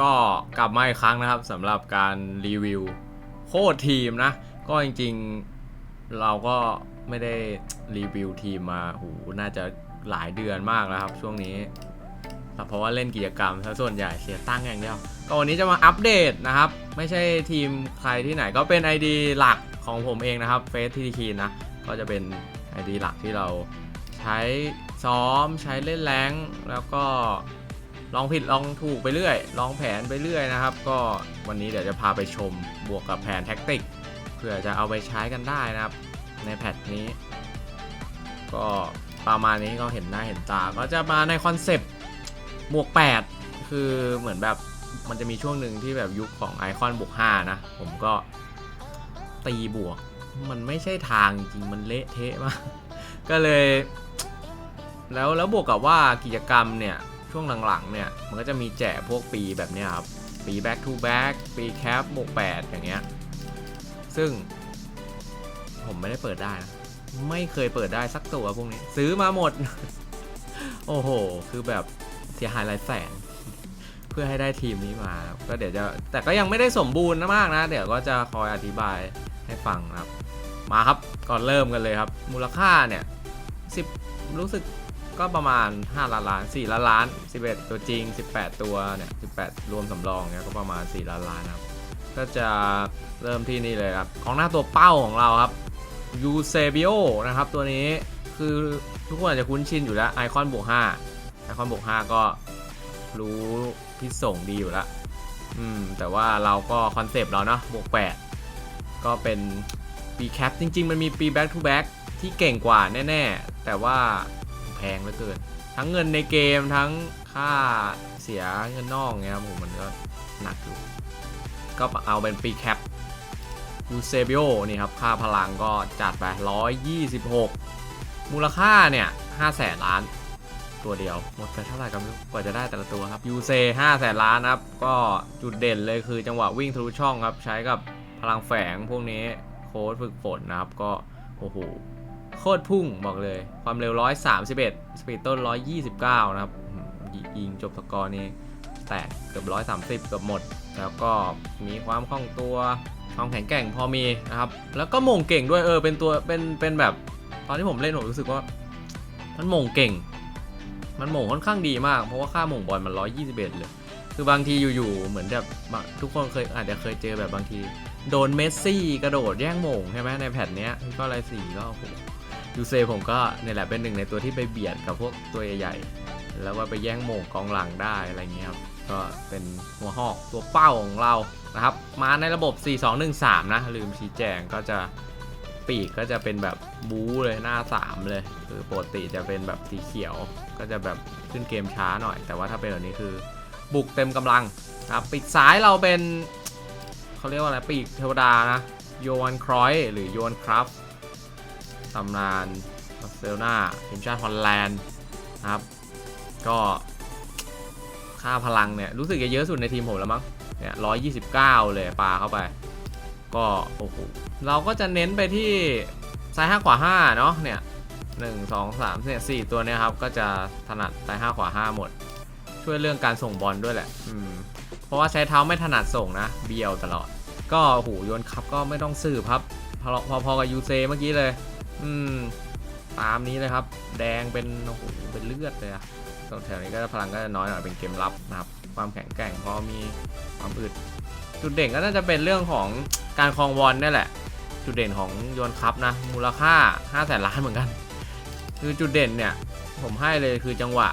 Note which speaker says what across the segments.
Speaker 1: ก็กลับมาอีกครั้งนะครับสำหรับการรีวิวโค้ดทีมนะ ก็จริงๆเราก็ไม่ได้รีวิวทีมมาหูน่าจะหลายเดือนมากแล้วครับ ช่วงนี้แต่เพราะว่าเล่นกิจกรรมซะส่วนใหญ่เสียตั้งค์อย่างเดียว ก็วันนี้จะมาอัปเดตนะครับ ไม่ใช่ทีมใครที่ไหนก็เป็น ID หลักของผมเองนะครับเฟสทีทีนะ ก็จะเป็น ID หลักที่เราใช้ซ้อมใช้เล่นแรงแล้วก็ ลองผิดลองถูกไปเรื่อย ลองแผนไปเรื่อยนะครับ ก็วันนี้เดี๋ยวจะพาไปชมบวกกับแผนแท็กติกเพื่อจะเอาไปใช้กันได้นะครับ ในแพทนี้ ก็ประมาณนี้ก็เห็นหน้าเห็นตา ก็จะมาในคอนเซปต์บวก 8 คือเหมือนแบบมันจะมีช่วงหนึ่งที่แบบยุคของไอคอนบวก5นะ ผมก็ตีบวก มันไม่ใช่ทางจริงมันเละเทะมากก็เลย แล้วแล้วบวกกับว่ากิจกรรมเนี่ย ช่วงหลังๆเนี่ย มันก็จะมีแจกพวกปีแบบนี้ครับ ปี back to back ปีแคปบวก8อย่างเงี้ย ซึ่ง ผมไม่ได้เปิดได้นะ ไม่เคยเปิดได้สักตัวพวกนี้ ซื้อมาหมด โอ้โห คือแบบเสียหายหลายแสน เพื่อให้ได้ทีมนี้มา ก็เดี๋ยวจะ แต่ก็ยังไม่ได้สมบูรณ์นะมากนะ เดี๋ยวก็จะคอยอธิบายให้ฟังครับ มาครับ ก่อนเริ่มกันเลยครับ มูลค่าเนี่ย10รู้สึก ก็ประมาณ 5 ล้านล้าน4ล้านล้าน 11 ตัวจริง 18 ตัวเนี่ย18 รวมสำรองเนี่ยก็ประมาณ 4 ล้านล้านครับ ก็จะเริ่มที่นี่เลยครับ ของหน้าตัวเป้าของเราครับยูเซบิโอนะครับ ตัวนี้คือทุกคนอาจจะคุ้นชินอยู่แล้วไอคอนบวก5ไอคอนบวก5ก็รู้พิษส่งดีอยู่แล้วอืมแต่ว่าเราก็คอนเซปต์เราเนาะบวก8ก็เป็นปีแคปจริง ๆ มันมีปี back to back ที่เก่งกว่าแน่ ๆ แต่ว่า พงเหลือเกิน ทั้งเงินในเกมทั้งค่าเสียเงินนอกเงี้ยครับผมมันก็หนักอยู่ ก็เอาเป็นปีแคปยูเซบิโอนี่ครับ ค่าพลังก็จัดไป 126 มูลค่าเนี่ย5แสนล้าน ตัวเดียว หมดไปเท่าไหร่ก็ไม่รู้กว่าจะได้แต่ละตัวครับยูเซ5แสนล้านครับ ก็จุดเด่นเลยคือจังหวะวิ่งทะลุช่องครับ ใช้กับพลังแฝงพวกนี้โค้ดฝึกฝนนะครับ ก็โอ้โห โคตรพุ่งบอกเลย ความเร็ว 131 สปีดต้น 129 นะครับ ยิงจบสกอร์นี้แตกเกือบ 130 เกือบหมด แล้วก็มีความคล่องตัวความแข็งแกร่งพอมีนะครับ แล้วก็มงเก่งด้วยเออเป็นตัวเป็นเป็นแบบตอนที่ผมเล่นผมรู้สึกว่ามันมงเก่ง มันมงค่อนข้างดีมาก เพราะว่าค่ามงบอลมัน 121 เลย คือบางทีอยู่ๆเหมือนแบบทุกคนเคยอาจจะเคยเจอแบบบางทีโดนเมสซี่กระโดดแย่งมงใช่ไหมในแผ่นนี้ก็อะไรสี่ก็โอ้โห ยูเซผมก็เนี่ยแหละเป็นหนึ่งในตัวที่ไปเบียดกับพวกตัวใหญ่ๆ แล้วว่าไปแย่งโมงกองหลังได้อะไรเงี้ยครับ ก็เป็นหัวหอกตัวเป้าของเรานะครับ มาในระบบ 4-2-1-3 นะ ลืมชี้แจงก็จะปีกก็จะเป็นแบบบู๊เลยหน้า 3 เลย คือปกติจะเป็นแบบสีเขียว ก็จะแบบขึ้นเกมช้าหน่อย แต่ว่าถ้าเป็นแบบนี้คือบุกเต็มกำลังนะครับปีกซ้ายเราเป็นเขาเรียกว่าอะไรปีกเทวดานะโยนครอยหรือโยนครับ ตำนานบาร์เซโลนาทีมชาติฮอลแลนด์นะครับ ก็ค่าพลังเนี่ย รู้สึกจะเยอะสุดในทีมผมแล้วมั้งเนี่ยร้อยยี่สิบเก้าเลยปาเข้าไป ก็โอ้โหเราก็จะเน้นไปที่ซ้ายห้าขวาห้าเนาะเนี่ยหนึ่งสองสามเนี่ยสี่ตัวเนี่ยครับ ก็จะถนัดซ้ายห้าขวาห้าหมด ช่วยเรื่องการส่งบอลด้วยแหละ อืม เพราะว่าใช้เท้าไม่ถนัดส่งนะ เบียวตลอด ก็โอ้โหโยนคับก็ไม่ต้องสืบครับพอพอๆกับยูเซเมื่อกี้เลย อืม ตามนี้เลยครับ แดงเป็นโอ้โหเป็นเลือดเลยอะตรงแถวนี้ก็พลังก็จะน้อยหน่อยเป็นเกมรับนะครับ ความแข็งแกร่งพอมีความอึดจุดเด่นก็น่าจะเป็นเรื่องของการคลองบอลนี่แหละ จุดเด่นของโยนคัพนะ มูลค่า5้าแสนล้านเหมือนกัน คือจุดเด่นเนี่ย ผมให้เลยคือจังหวะ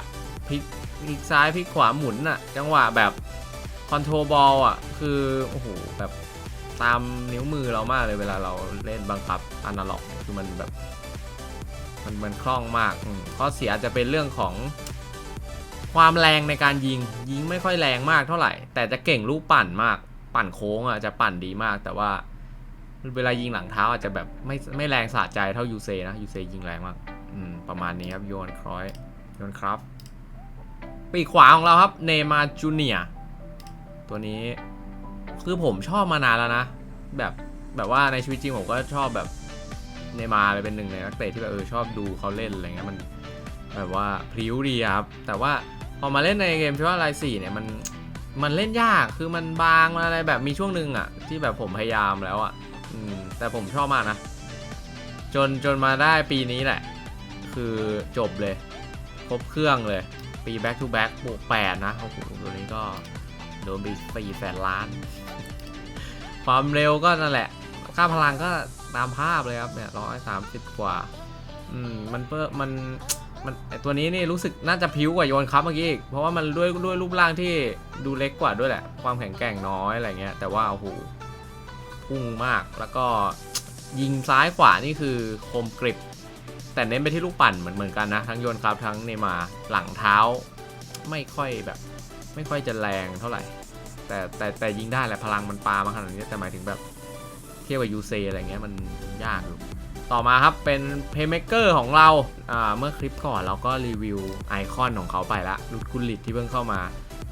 Speaker 1: พลิกพลิกซ้ายพลิกขวาหมุนอะจังหวะแบบคอนโทรบอลอะคือ โอ้โห แบบตามนิ้วมือเรามากเลยเวลาเราเล่นบังคับอนาล็อก คือมันแบบ มันมันคล่องมากข้อเสียจะเป็นเรื่องของความแรงในการยิงยิงไม่ค่อยแรงมากเท่าไหร่ แต่จะเก่งลูกปั่นมาก ปั่นโค้งอะจะปั่นดีมาก แต่ว่าเวลายิงหลังเท้าอาจจะแบบไม่ไม่แรงสะใจเท่ายูเซนะยูเซยิงแรงมากอืมประมาณนี้ครับโยนครอยโยนครับ ปีขวาของเราครับเนมาจูเนียตัวนี้คือผมชอบมานานแล้วนะ แบบแบบว่าในชีวิตจริงผมก็ชอบแบบ เนมาเลยเป็นหนึ่งในนักเตะที่แบบเออชอบดูเขาเล่นอะไรเงี้ยมันแบบว่าพริ้วดีครับแต่ว่าพอมาเล่นในเกมที่ว่าไลสี่เนี่ยมันมันเล่นยากคือมันบางมันอะไรแบบมีช่วงหนึ่งอะที่แบบผมพยายามแล้วอะอืมแต่ผมชอบมากนะ จนจนมาได้ปีนี้แหละ คือจบเลย ครบเครื่องเลย ปี back to back บวกแปดนะโอ้โหตัวนี้ก็โดนไปสี่แสนล้าน ความเร็วก็นั่นแหละ ค่าพลังก็ ตามภาพเลยครับเนี่ยร้อยสามสิบกว่า อืมมันเพิ่มมันมันไอตัวนี้นี่รู้สึกน่าจะพิ้วกว่าโยนครับเมื่อกี้อีกเพราะว่ามันด้วยด้วยรูปร่างที่ดูเล็กกว่าด้วยแหละ ความแข็งแกร่งน้อยอะไรเงี้ย แต่ว่าโอ้โหพุ่งมากแล้วก็ยิงซ้ายขวานี่คือคมกริบ แต่เน้นไปที่ลูกปั่นเหมือนเหมือนกันนะ ทั้งโยนครับทั้งเนมาหลังเท้า ไม่ค่อยแบบ ไม่ค่อยจะแรงเท่าไหร่ แต่แต่แต่ยิงได้แหละพลังมันปามาขนาดนี้แต่หมายถึงแบบ เทียบกับยูเซอะไรเงี้ยมันยากอยู่ต่อมาครับเป็นเพย์เม k เกอร์ของเราอ่าเมื่อคลิปก่อนเราก็รีวิวไอคอนของเขาไปละลุดกุลิตที่เพิ่งเข้ามา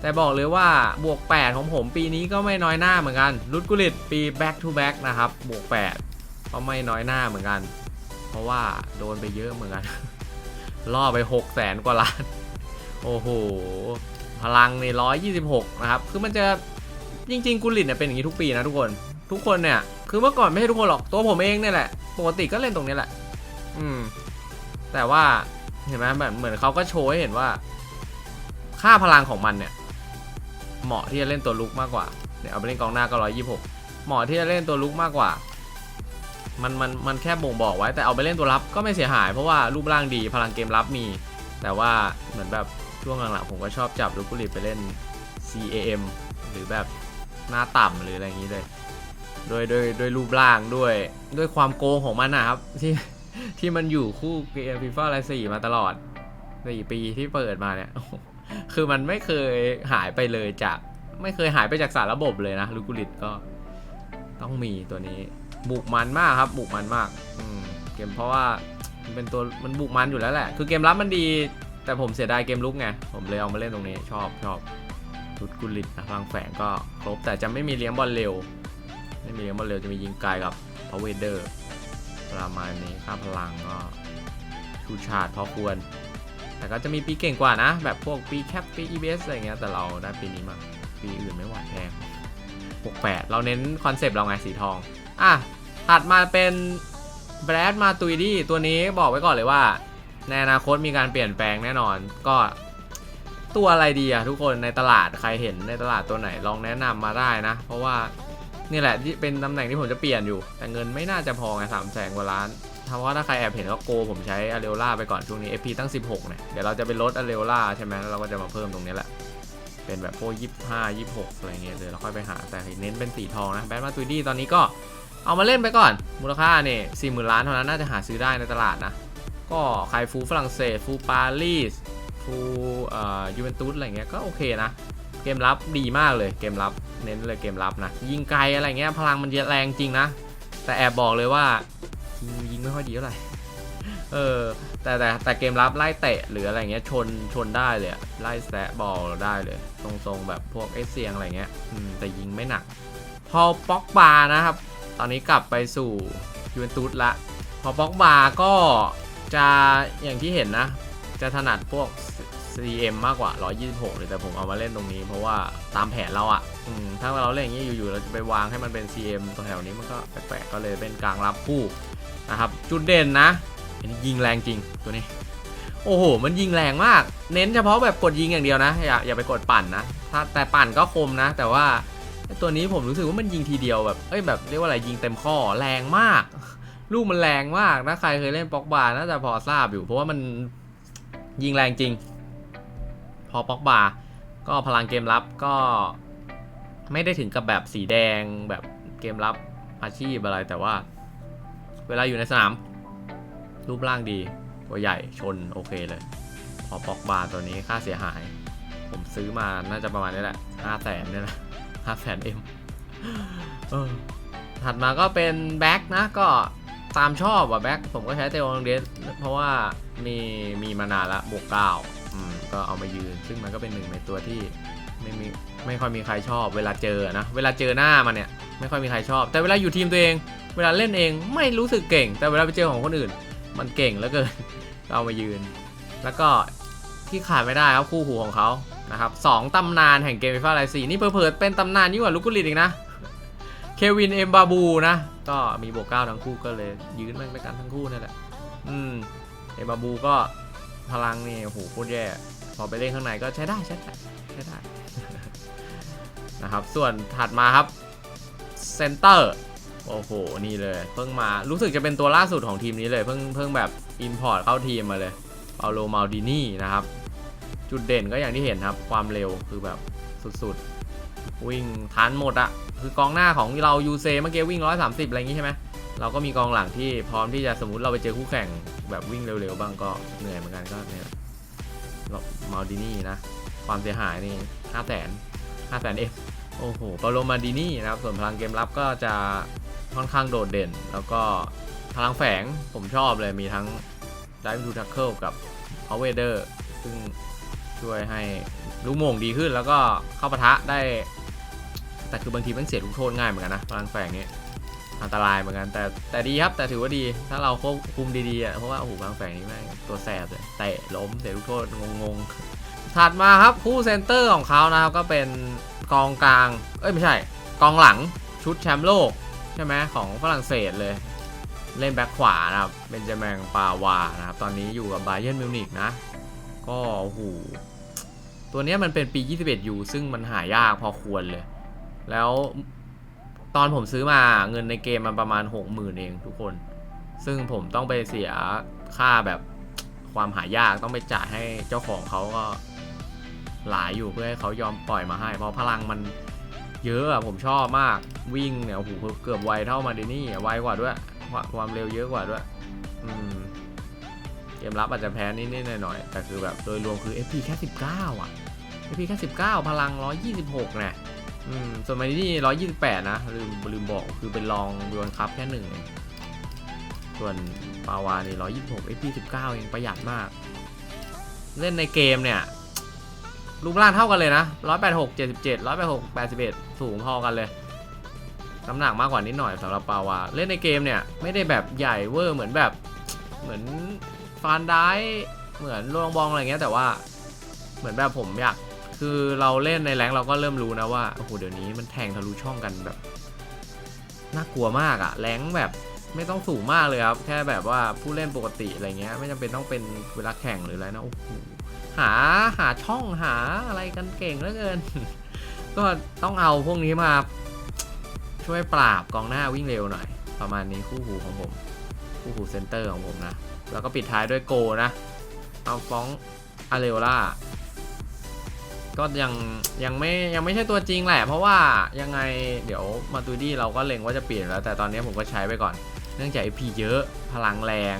Speaker 1: แต่บอกเลยว่าบวก 8 ของผมปีนี้ก็ไม่น้อยหน้าเหมือนกันลุดกุลิตปี back to back นะครับบวก 8 ก็ไม่น้อยหน้าเหมือนกัน เพราะว่าโดนไปเยอะเหมือนกัน ล่อไป 6 0แสนกว่าล้าน โอ้โห พลังใน 126 นะครับ คือมันจะจริงๆกุลิตเนี่ยเป็นอย่างนี้ทุกปีนะทุกคน ทุกคนเนี่ย คือเมื่อก่อนไม่ใช่ทุกคนหรอกตัวผมเองเนี่ยแหละปกติก็เล่นตรงนี้แหละ อืม แต่ว่าเห็นไหมแบบเหมือนเขาก็โชว์ให้เห็นว่า ค่าพลังของมันเนี่ย เหมาะที่จะเล่นตัวลุกมากกว่าเดี๋ยวเอาไปเล่นกองหน้าก็ร้อยยี่หกเหมาะที่จะเล่นตัวลุกมากกว่า มันมันมันแค่บ่งบอกไว้แต่เอาไปเล่นตัวรับก็ไม่เสียหาย เพราะว่ารูปร่างดีพลังเกมรับมี แต่ว่าเหมือนแบบช่วงหลังๆผมก็ชอบจับลูกกุลิไปเล่น CAM หรือแบบหน้าต่ำหรืออะไรอย่างนี้เลย โดยโดยโดยรูปร่างด้วย ด้วยความโกงของมันนะครับ ที่ที่มันอยู่คู่เกมฟีฟ่าอะไรสี่มาตลอดสี่ปีที่เปิดมาเนี่ย คือมันไม่เคยหายไปเลยจาก ไม่เคยหายไปจากสารระบบเลยนะลูกุลิตก็ต้องมีตัวนี้ บุกมันมากครับ บุกมันมากอืเกมเพราะว่ามันเป็นตัวมันบุกมันอยู่แล้วแหละ คือเกมรับมันดี แต่ผมเสียดายเกมลุกไง ผมเลยเอามาเล่นตรงนี้ ชอบชอบลูกุลิตนะพลังแฝงก็ครบแต่จะไม่มีเลี้ยงบอลเร็ว ไม่มีเลี้ยงบอเร็วจะมียิงไกลกับพาวเวเดอร์ประมาณนี้ค่าพลังก็ชูชาดพอควร แต่ก็จะมีปีเก่งกว่านะ แบบพวกปีแคปปี EBS อะไรเงี้ยแต่เราได้ปีนี้มาปีอื่นไม่ไหวแพงปกแปดเราเน้นคอนเซปต์เราไงสีทอง อะ ถัดมาเป็นแบรดมาตุยดี้ตัวนี้บอกไว้ก่อนเลยว่า ในอนาคตมีการเปลี่ยนแปลงแน่นอนก็ตัวอะไรดีอะทุกคนในตลาดใครเห็นในตลาดตัวไหนลองแนะนำมาได้นะ เพราะว่า นี่แหละที่เป็นตำแหน่งที่ผมจะเปลี่ยนอยู่ แต่เงินไม่น่าจะพอไงสามแสนกว่าล้านถ้าว่าถ้าใครแอบเห็นก็โกผมใช้อเรล่าไปก่อนช่วงนี้ FP ตั้ง 16เนี่ย เดี๋ยวเราจะไปลดอเรล่าใช่ไหมแล้วเราก็จะมาเพิ่มตรงนี้แหละ เป็นแบบพวกยี่ห้ายี่หกอะไรเงี้ยเดี๋ยเราค่อยไปหาแต่เน้นเป็นสีทองนะแบทมาตุยดี้ตอนนี้ก็เอามาเล่นไปก่อน มูลค่าเนี่ยสี่หมื่นล้านเท่านั้นน่าจะหาซื้อได้ในตลาดนะ ก็ใครฟูฝรั่งเศส ฟูปารีส ฟูเอ่อยูเวนตุสอะไรเงี้ยก็โอเคนะ เกมรับดีมากเลยเกมรับเน้นเลยเกมรับนะยิงไกลอะไรเงี้ยพลังมันเยอะแรงจริงนะ แต่แอบบอกเลยว่ายิงไม่ค่อยดีเท่าไหร่เออแต่แต่แต่เกมรับไล่เตะหรืออะไรเงี้ยชนชนได้เลยไล่แซะบอลได้เลย ตรงๆแบบพวกเอเซียงอะไรเงี้ยอืมแต่ยิงไม่หนัก พอป็อกบานะครับ ตอนนี้กลับไปสู่ยูเวนตุสละ พอป็อกบาก็จะอย่างที่เห็นนะ จะถนัดพวก CM มากกว่า 126 เลยแต่ผมเอามาเล่นตรงนี้ เพราะว่าตามแผนเราอะ่ะถ้าเราเล่นอย่างนี้อยู่ๆ เราจะไปวางให้มันเป็น CM ตัวแถวนี้มันก็แปลกๆ ก็เลยเป็นกลางรับคู่นะครับ จุดเด่นนะอันนี้ยิงแรงจริงตัวนี้ โอ้โห มันยิงแรงมาก เน้นเฉพาะแบบกดยิงอย่างเดียวนะ อย่าอย่าไปกดปั่นนะ ถ้าแต่ปั่นก็คมนะ แต่ว่าตัวนี้ผมรู้สึกว่ามันยิงทีเดียวแบบเอ้ยแบบเรียกว่าอะไรยิงเต็มข้อแรงมากลูกมันแรงมากนะใครเคยเล่นป็อกบาน่าจะพอทราบอยู่ เพราะว่ามันยิงแรงจริง อป็อกบาก็พลังเกมรับก็ ไม่ได้ถึงกับแบบสีแดงแบบเกมรับอาชีพอะไรแต่ว่า เวลาอยู่ในสนาม รูปร่างดีตัวใหญ่ชนโอเคเลย พอป็อกบาตัวนี้ค่าเสียหาย ผมซื้อมาน่าจะประมาณนี้แหละห้าแสนเนี่ยนะห้าแสนเอ็มถัดมาก็เป็นแบ็กนะก็ตามชอบว่ะแบ็กผมก็ใช้เตลองเดสเพราะว่ามีมีมานานละบวกเก้า ก็เอามายืน ซึ่งมันก็เป็นหนึ่งในตัวที่ไม่มีไม่ค่อยมีใครชอบ เวลาเจอนะเวลาเจอหน้ามันเนี่ยไม่ค่อยมีใครชอบ แต่เวลาอยู่ทีมตัวเอง เวลาเล่นเองไม่รู้สึกเก่ง แต่เวลาไปเจอของคนอื่น มันเก่งเหลือเกินก็เอามายืน แล้วก็ที่ขาดไม่ได้ครับคู่หูของเขานะครับสองตำนานแห่งเกมฟีฟ่าไลซีนี่เผลอเป็นตำนานยิ่งกว่าลูกกุลิตอีกนะเควินเอ็มบาบูนะก็มีโบวกเก้าทั้งคู่ก็เลยยืนมันไปกันทั้งคู่นั่นแหละอืมเอ็มบาบูก็พลังนี่โอ้โหโคตรแย่ พอไปเล่นข้างในก็ใช้ได้ใช้ได้ใช้ได้นะครับ ส่วนถัดมาครับเซนเตอร์โอ้โห นี่เลย เพิ่งมารู้สึกจะเป็นตัวล่าสุดของทีมนี้เลย เพิ่งเพิ่งแบบอินพอร์ตเข้าทีมมาเลยเปาโลมาลดินี่นะครับ จุดเด่นก็อย่างที่เห็นครับ ความเร็วคือแบบสุดๆ วิ่งทันหมดอะคือกองหน้าของเรายูเซเมื่อกี้วิ่ง 130 อะไรอย่างงี้ใช่ไหมเราก็มีกองหลังที่พร้อมที่จะสมมติเราไปเจอคู่แข่งแบบวิ่งเร็วๆบ้างก็เหนื่อยเหมือนกันก็เนี่ย มาลดินี่นะ ความเสียหายนี่5 0 0 0 0 0 5 0 0 0 0เอฟโอ้โหเปาโลมาดินี่นะครับ ส่วนพลังเกมรับก็จะค่อนข้างโดดเด่น แล้วก็พลังแฝงผมชอบเลยมีทั้ง Dive to Tackle กับ Power Wader ซึ่งช่วยให้ลูกโมงดีขึ้นแล้วก็เข้าปะทะได้ แต่คือบางทีมันเสียลูกโทษง่ายเหมือนกันนะพลังแฝงนี้ อันตรายเหมือนกัน แต่แต่ดีครับ แต่ถือว่าดี ถ้าเราควบคุมดีๆอะเพราะว่าโอ้โหพลังแฝงนี้แม่งตัวแสบเลยเตะล้มเสียลูกโทษงงๆ ถัดมาครับคู่เซนเตอร์ของเขานะครับก็เป็นกองกลาง เอ้ยไม่ใช่ กองหลังชุดแชมป์โลก ใช่ไหมของฝรั่งเศสเลย เล่นแบ็คขวานะครับเป็นจแมงปาวานะครับ ตอนนี้อยู่กับไบเยนมิวนิกนะ ก็โอ้โหตัวนี้มันเป็นปี 21อยู่ซึ่งมันหายากพอควรเลย แล้ว ตอนผมซื้อมาเงินในเกมมันประมาณ60,000เองทุกคน ซึ่งผมต้องไปเสียค่าแบบความหายากต้องไปจ่ายให้เจ้าของเขาก็หลายอยู่เพื่อให้เขายอมปล่อยมาให้ เพราะพลังมันเยอะอะผมชอบมากวิ่งเนี่ยโอ้โหเกือบไวเท่ามาเดนี่ไวกว่าด้วย ความเร็วเยอะกว่าด้วย อืมเกมรับอาจจะแพ้นิดๆหน่อยๆแต่คือแบบโดยรวมคือ FP แค่ 19 อะ FP แค่ 19 พลัง 126นี่ย อืมส่วนมาเดนี่128นะลืมลืมบอกคือเป็นรองดวลคัพแค่หนึ่งส่วนปาวานี่126 FP 19เอพีสิบเก้าเองประหยัดมาก เล่นในเกมเนี่ยรูปร่างเท่ากันเลยนะ186 77 186 81สูงพอกันเลยน้ำหนักมากกว่านิดหน่อยสำหรับปาวาเล่นในเกมเนี่ยไม่ได้แบบใหญ่เวอร์เหมือนแบบเหมือนฟานได้เหมือนโลงบองอะไรเงี้ยแต่ว่าเหมือนแบบผมอยาก คือเราเล่นในแรงเราก็เริ่มรู้นะว่าโอ้โหเดี๋ยวนี้มันแทงทะลุช่องกันแบบน่ากลัวมากอะแรงแบบไม่ต้องสูงมากเลยครับ แค่แบบว่าผู้เล่นปกติอะไรเงี้ย ไม่จำเป็นต้องเป็นเวลาแข่งหรืออะไรนะโอ้โหหาหาช่องหาอะไรกันเก่งเหลือเกิน ก็ต้องเอาพวกนี้มาช่วยปราบกองหน้าวิ่งเร็วหน่อย ประมาณนี้คู่หูของผม คู่หูเซนเตอร์ของผมนะ แล้วก็ปิดท้ายด้วยโกนะ เอาฟ้องอาเรโอล่า ก็ยังยังไม่ยังไม่ใช่ตัวจริงแหละ เพราะว่ายังไงเดี๋ยวมาตูดี้เราก็เล็งว่าจะเปลี่ยนแล้ว แต่ตอนนี้ผมก็ใช้ไปก่อน เนื่องจาก AP เยอะพลังแรง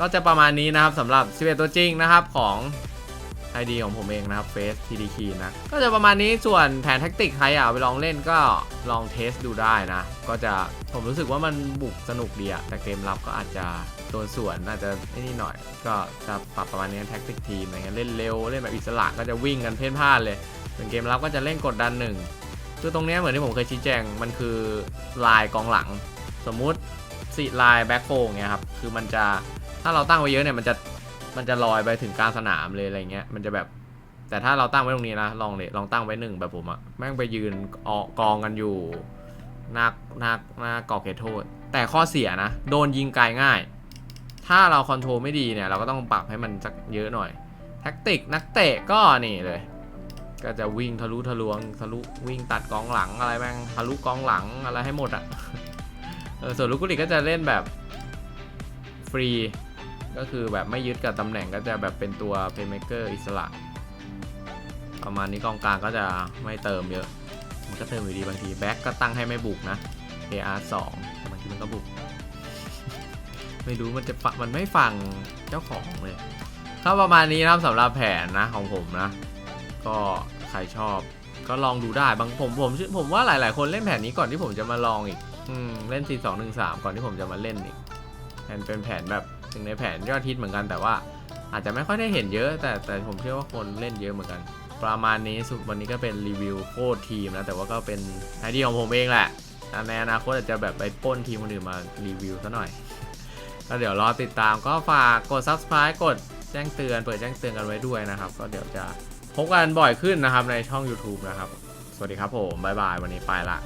Speaker 1: ก็จะประมาณนี้นะครับสำหรับ 11 ตัวจริงนะครับของ ID ของผมเองนะครับ Face TD Key นะ ก็จะประมาณนี้ส่วนแผนแท็กติกใครอยากไปลองเล่นก็ลองเทสดูได้นะ ก็จะผมรู้สึกว่ามันบุกสนุกดีอะแต่เกมรับก็อาจจะ โดนส่วนอาจจะไอ้นี่หน่อย ก็จะปรับประมาณนี้แท็กติกทีมอะไรเงี้ยเล่นเร็วเล่นแบบอิสระก็จะวิ่งกันเพ่นพ่านเลยส่วนเกมรับก็จะเล่นกดดันหนึ่งคือตรงเนี้ยเหมือนที่ผมเคยชี้แจงมันคือลายกองหลัง สมมุติสี่ลายแบ็คโฟงเงี้ยครับคือมันจะถ้าเราตั้งไว้เยอะเนี่ยมันจะมันจะลอยไปถึงกลางสนามเลยอะไรเงี้ยมันจะแบบแต่ถ้าเราตั้งไว้ตรงนี้นะลองเลยลองตั้งไว้หนึ่งแบบผมอะแม่งไปยืนออกกองกันอยู่หน้าหน้าหน้ากอเขตโทษ แต่ข้อเสียนะ โดนยิงไกลง่าย ถ้าเราคอนโทรลไม่ดีเนี่ย เราก็ต้องปรับให้มันสักเยอะหน่อย แท็กติกนักเตะก็นี่เลย ก็จะวิ่งทะลุทะลวงทะลุวิ่งตัดกองหลังอะไรแม่งทะลุกองหลังอะไรให้หมดอะเออส่วนลูกกุลิก็จะเล่นแบบฟรีก็คือแบบไม่ยึดกับตำแหน่งก็จะแบบเป็นตัว playmaker อิสระ ประมาณนี้กองกลางก็จะไม่เติมเยอะ มันก็เติมอยู่ดีบางทีแบ็กก็ตั้งให้ไม่บุกนะ AR 2แต่บางทีมันก็บุก ไม่รู้มันจะฟังมันไม่ฟังเจ้าของเลยก็ประมาณนี้นะครับสำหรับแผนนะของผมนะ ก็ใครชอบก็ลองดูได้บางผมผมผมว่าหลาย ๆ คนเล่นแผนนี้ก่อนที่ผมจะมาลองอีกอืมเล่น 4 2 1 3 ก่อนที่ผมจะมาเล่นอีกแผนเป็นแผนแบบถึงในแผนยอดฮิตเหมือนกันแต่ว่าอาจจะไม่ค่อยได้เห็นเยอะ แต่แต่ผมเชื่อว่าคนเล่นเยอะเหมือนกัน ประมาณนี้สุดวันนี้ก็เป็นรีวิวโค้ดทีมนะแต่ว่าก็เป็นไอเดียของผมเองแหละอะในอนาคตอาจจะแบบไปปล้นทีมคนอื่นมารีวิวซะหน่อย ก็เดี๋ยวรอติดตามก็ฝากกด subscribe กดแจ้งเตือน เปิดแจ้งเตือนกันไว้ด้วยนะครับ ก็เดี๋ยวจะพบกันบ่อยขึ้นนะครับในช่อง YouTube นะครับ สวัสดีครับผม บ๊ายบาย วันนี้ไปละ